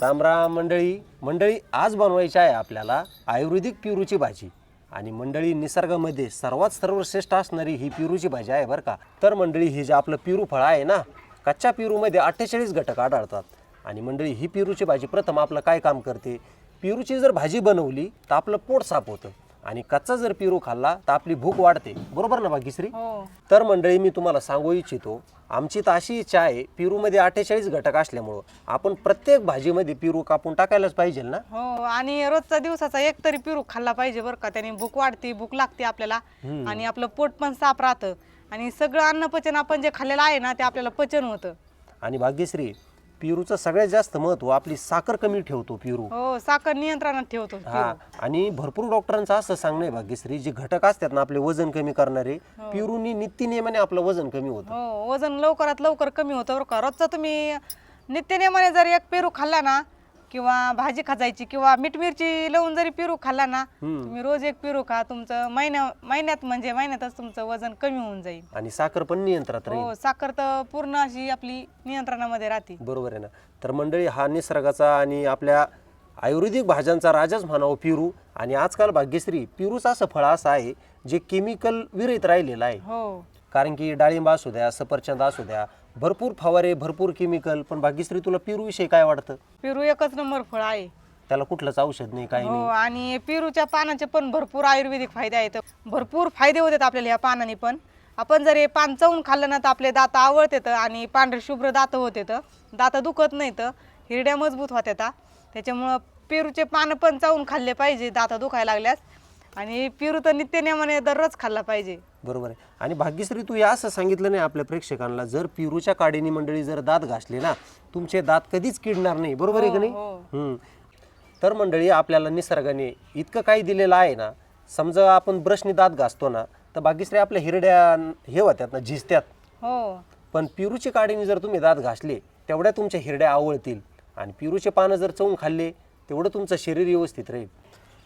राम राम मंडळी. मंडळी आज बनवायची आहे आपल्याला आयुर्वेदिक पिरूची भाजी. आणि मंडळी निसर्गामध्ये सर्वात सर्वश्रेष्ठ असणारी ही पिरूची भाजी आहे बरं का. तर मंडळी ही जे आपलं पिरू फळ आहे ना कच्च्या पिरूमध्ये अठ्ठेचाळीस घटक आढळतात. आणि मंडळी ही पिरूची भाजी प्रथम आपलं काय काम करते? पिरूची जर भाजी बनवली तर आपलं पोट साफ होतं. आणि कच्चा जर पिरू खाल्ला तर आपली भूक वाढते. बरोबर ना भाग्यश्री? हो. तर मंडळी मी तुम्हाला सांगू इच्छितो आमची तर अशी इच्छा आहे पिरूमध्ये अठ्ठेचाळीस घटक असल्यामुळं आपण प्रत्येक भाजीमध्ये पिरू कापून टाकायलाच पाहिजे ना? हो आणि रोजचा दिवसाचा एक तरी पिरू खाल्ला पाहिजे बरं का त्याने भूक वाढते भूक लागते आपल्याला. आणि आपलं पोट पण साफ राहतं. आणि सगळं अन्नपचन आपण जे खाल्लेलं आहे ना ते आपल्याला पचन होतं. आणि भाग्यश्री पिरूचं सगळ्यात जास्त महत्त्व आपली साखर कमी ठेवतो पिरू. हो साखर नियंत्रणात ठेवतो हा आणि भरपूर डॉक्टरांचं असं सांगणं आहे भाग्यश्री जे घटक असतात ना आपले वजन कमी करणारे पिरूनी नित्यनियमाने आपलं वजन कमी होतं. हो वजन लवकरात लवकर कमी होतं बरं का. रोजचा तुम्ही नित्यनेमाने जर एक पेरू खाल्ला ना किंवा भाजी खाजायची किंवा मीठ मिरची लावून जरी पेरू खाल्ला ना तुम्ही रोज एक पेरू खा तुमचं महिन्या महिन्यात म्हणजे महिन्यातच तुमचं वजन कमी होऊन जाईल. आणि साखर पण नियंत्रणात राहील. हो साखर तर पूर्ण अशी आपली नियंत्रणामध्ये राहते. बरोबर आहे ना. तर मंडळी हा निसर्गाचा आणि आपल्या आयुर्वेदिक भाज्यांचा राजाच म्हणावं पिरू. आणि आजकाल भाग्यश्री पिरूचं असं फळ असं आहे जे केमिकल विरहित राहिलेलं आहे. हो. कारण की डाळिंब असू द्या सफरचंद असू द्या भरपूर फवारे भरपूर केमिकल पण भाग्यश्री तुला पिरू विषयी काय वाटतं? पेरू एकच नंबर फळ आहे. त्याला कुठलंच औषध नाही काही हो नाही. आणि पेरूच्या पानाचे पण भरपूर आयुर्वेदिक फायदे आहेत. भरपूर फायदे होतात आपल्याला या पानाने पण. आपण जर हे पान चवून खाल्लं ना तर आपले दात आवळतात आणि पांढरे शुभ्र दात होते दात दुखत नाहीत हिरड्या मजबूत होत्यात त्याच्यामुळं पेरूचे पानं पण चावून खाल्ले पाहिजे दात दुखायला लागल्यास. आणि पेरू तर नित्यनेमाने दररोज खाल्ला पाहिजे. बरोबर आहे. आणि भाग्यश्री तू या असं सांगितलं नाही आपल्या प्रेक्षकांना जर पिरूच्या काडीनी मंडळी जर दात घासले ना तुमचे दात कधीच किडणार नाही. बरोबर आहे का नाही? हो. हम्म. तर मंडळी आपल्याला निसर्गाने इतकं काही दिलेलं आहे ना समजा आपण ब्रशनी दात घासतो ना तर भाग्यश्री आपल्या हिरड्या हे होत्यात ना झिजत्यात. हो. पण पिरूची काडीने जर तुम्ही दात घासले तेवढ्या तुमच्या हिरड्या आवळतील. आणि पिरूचे पानं जर चवून खाल्ले तेवढं तुमचं शरीर व्यवस्थित राहील.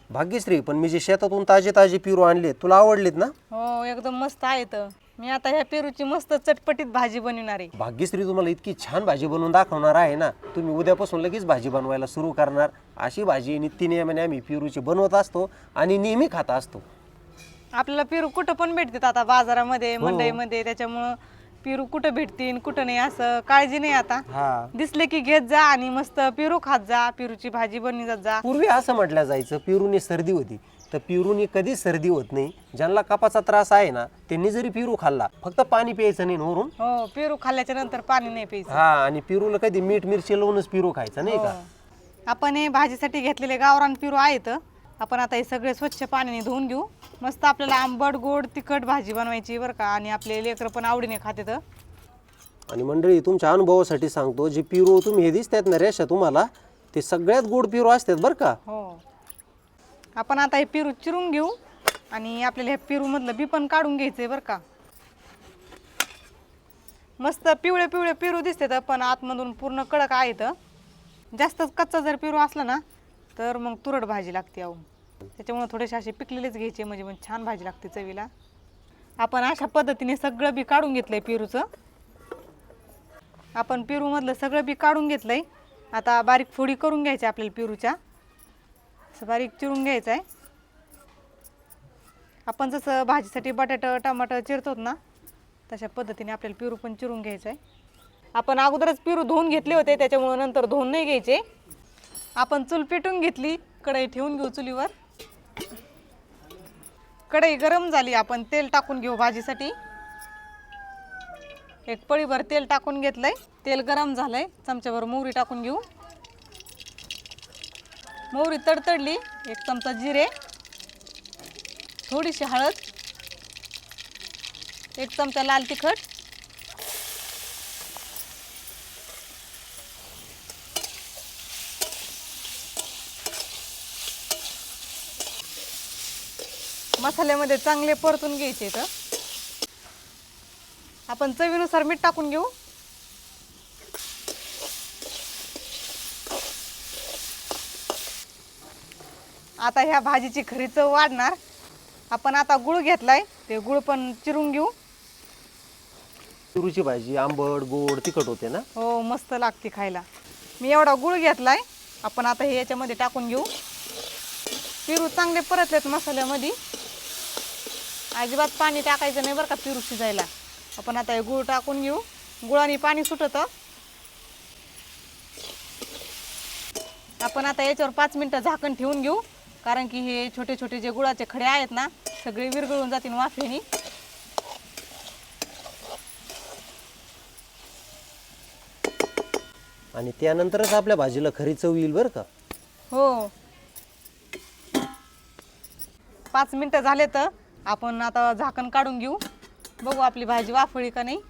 भाग्यश्री पण मी जे शेतातून ताजे ताजे पिरू आणले तुला आवडलेत ना? हो एकदम मस्त आहेत. मी आता ह्या पेरूची मस्त चटपटीत भाजी बनवणार आहे. भाग्यश्री तुम्हाला इतकी छान भाजी बनवून दाखवणार आहे ना? तुम्ही उद्यापासून लगेच भाजी बनवायला सुरू करणार. अशी भाजी नित्यनियमाने आम्ही पिरूची बनवत असतो आणि नेहमी खात असतो. आपल्याला पेरू कुठं पण भेटतात आता बाजारामध्ये मंडईमध्ये त्याच्यामुळं पेरू कुठं भेटतील कुठं नाही असं काळजी नाही आता. हा. दिसले की घेत जा आणि मस्त पेरू खात जा पेरूची भाजी बनवी जात जा. पूर्वी असं म्हटलं जायचं पिरूने सर्दी होती. तर पिरूने कधीच सर्दी होत नाही. ज्यांना कपाचा त्रास आहे ना त्यांनी जरी पिरू खाल्ला फक्त पाणी प्यायचं नाही वरून? हो पेरू खाल्ल्याच्या नंतर पाणी नाही प्यायचं. हा आणि पिरूला कधी मीठ मिरची लावूनच पिरू खायचं नाही का? हो. आपण हे भाजीसाठी घेतलेले गावरान पेरू आहेत. आपण आता हे सगळे स्वच्छ पाण्याने धुवून घेऊ. मस्त आपल्याला आंबट गोड तिखट भाजी बनवायची बरं का. आणि आपले लेकरं पण आवडीने खातात. आणि मंडळी तुमच्या अनुभवासाठी सांगतो जे पिरू तुम्ही हे दिसतात ना रेषा तुम्हाला ते सगळ्यात गोड पिरू असतात बरं का. हो. आपण आता हे पेरू चिरून घेऊ. आणि आपल्याला हे पेरू मधलं बी पण काढून घ्यायचंय बरं का. मस्त पिवळे पिवळे पेरू दिसते पण आतमधून पूर्ण कडक आहेत. जास्तच कच्चा जर पेरू असला ना तर मग तुरट भाजी लागते अहो. त्याच्यामुळे थोडेसे असे पिकलेलेच घ्यायचे म्हणजे मग छान भाजी लागते चवीला. आपण अशा पद्धतीने सगळं बी काढून घेतलंय पेरूचं. आपण पेरूमधलं सगळं बी काढून घेतलंय. आता बारीक फोडी करून घ्यायची आपल्याला पेरूच्या. असं बारीक चिरून घ्यायचं आहे आपण जसं भाजीसाठी बटाटं टमाटर चिरतो ना तशा पद्धतीने आपल्याला पेरू पण चिरून घ्यायचं आहे आपण अगोदरच पेरू धुवून घेतले होते त्याच्यामुळं नंतर धुवून नाही घ्यायचे. आपण चूल पेटून घेतली कढई ठेवून घेऊ चुलीवर. कढई गरम झाली आपण तेल टाकून घेऊ भाजीसाठी. एक पळीभर तेल टाकून घेतलंय. तेल गरम झालंय चमच्याभर मोहरी टाकून घेऊ. मोहरी तडतडली एक चमचा जिरे थोडीशी हळद एक चमचा लाल तिखट मसाल्यामध्ये चांगले परतून घ्यायचे तर आपण चवीनुसार मीठ टाकून घेऊ. आता ह्या भाजीची खरी चव वाढणार. आपण आता गुळ घेतलाय ते गुळ पण चिरून घेऊ. पिरूची भाजी आंबट गोड तिखट होते ना? हो मस्त लागते खायला. मी एवढा गुळ घेतलाय आपण आता हे याच्यामध्ये टाकून घेऊ. पिरू चांगले परतलेत मसाल्यामध्ये. अजिबात पाणी टाकायचं नाही बरं का पिरू शिजायला. आपण आता हे गुळ टाकून घेऊ. गुळाने पाणी सुटतं. आपण आता याच्यावर पाच मिनटं झाकण ठेवून घेऊ. कारण की हे छोटे छोटे जे गुळाचे खडे आहेत ना सगळे विरघळून जातील वाफेने आणि त्यानंतरच आपल्या भाजीला खरी चव येईल बरं का? हो. पाच मिनटं झाले तर आपण आता झाकण काढून घेऊ. बघू आपली भाजी वाफळी का नाही.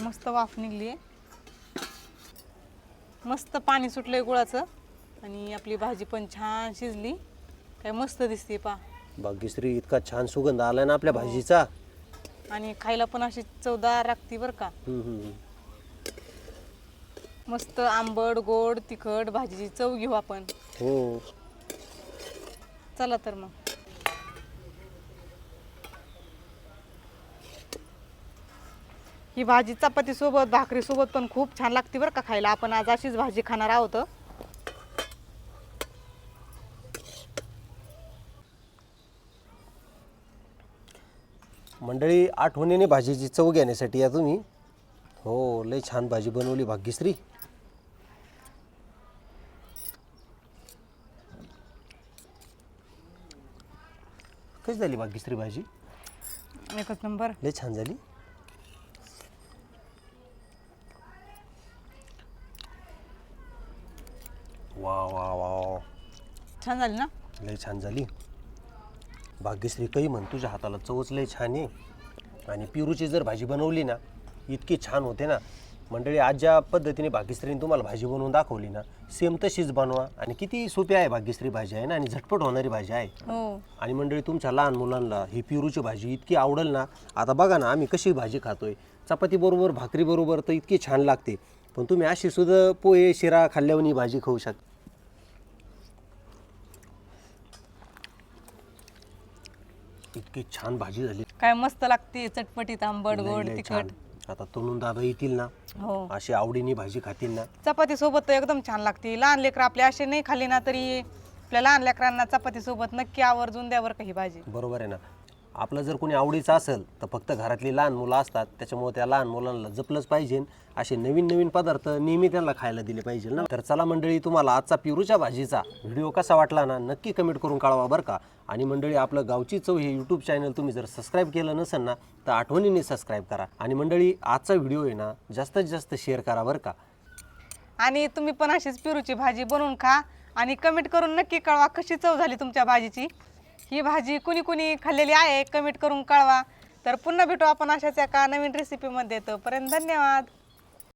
मस्त वाफ निघली आहे. मस्त पाणी सुटलंय गुळाचं. आणि आपली भाजी पण छान शिजली. काय मस्त दिसते पा. भाग्यश्री इतका छान सुगंध आलाय ना आपल्या भाजीचा. आणि खायला पण अशी चवदार लागते बरं का. हम्म, हम्म. मस्त आंबट गोड तिखट भाजीची चव घेऊ आपण. हो. चला तर मग. ही भाजी चपाती सोबत भाकरी सोबत पण खूप छान लागते बरं का खायला. आपण आज अशीच भाजी खाणार आहोत. मंडळी आठवणीने भाजीची चव घेण्यासाठी या तुम्ही. हो लय छान भाजी बनवली भाग्यश्री. कशी झाली भाग्यश्री भाजी? एकच नंबर. लय छान झाली. वा वा वा छान झाली ना? लय छान झाली. भाग्यश्री काही म्हण तुझ्या हाताला चवच लय छान आहे. आणि पिरूची जर भाजी बनवली ना इतकी छान होते ना. मंडळी आज ज्या पद्धतीने भाग्यश्रीने तुम्हाला भाजी बनवून दाखवली ना सेम तशीच बनवा. आणि किती सोपी आहे भाग्यश्री भाजी आहे ना? आणि झटपट होणारी भाजी आहे. हो. आणि मंडळी तुमच्या लहान मुलांना ही पिरूची भाजी इतकी आवडेल ना आता बघा ना आम्ही कशी भाजी खातोय. चपाती बरोबर भाकरी बरोबर तर इतकी छान लागते. पण तुम्ही अशी सुद्धा पोहे शिरा खाल्ल्यावर ही भाजी खाऊ शकता. इतकी छान भाजी झाली. काय मस्त लागते चटपटीत आंबट लय- गोड लय तिखट. छान. आता तरुण दादा येतील ना हो. अशी आवडीने भाजी खातील ना. चपाती सोबत तर एकदम छान लागते. लहान लेकरं आपले असे नाही खाली ना तरी आपल्या लहान लेकरांना चपाती सोबत नक्की आवर्जून द्यावर काही भाजी? बरोबर आहे ना. आपलं जर कोणी आवडीचं असेल तर फक्त घरातली लहान मुलं असतात त्याच्यामुळे त्या लहान मुलांना जपलंच पाहिजे. असे नवीन नवीन पदार्थ नेहमी त्यांना खायला दिले पाहिजे ना. तर चला मंडळी तुम्हाला आजचा पिरूच्या भाजीचा व्हिडिओ कसा वाटला ना नक्की कमेंट करून कळवा बरं का. आणि मंडळी आपलं गावची चव हे यूट्यूब चॅनल तुम्ही जर सबस्क्राईब केलं नसेल ना तर आठवणीने सबस्क्राईब करा. आणि मंडळी आजचा व्हिडिओ आहे ना जास्तीत जास्त शेअर करा बरं का. आणि तुम्ही पण अशीच पिरूची भाजी बनवून खा. आणि कमेंट करून नक्की कळवा कशी चव झाली तुमच्या भाजीची. ही भाजी कुणी कुणी खाल्लेली आहे कमेंट करून कळवा. तर पुन्हा भेटू आपण अशाच एका नवीन रेसिपीमध्ये तोपर्यंत धन्यवाद.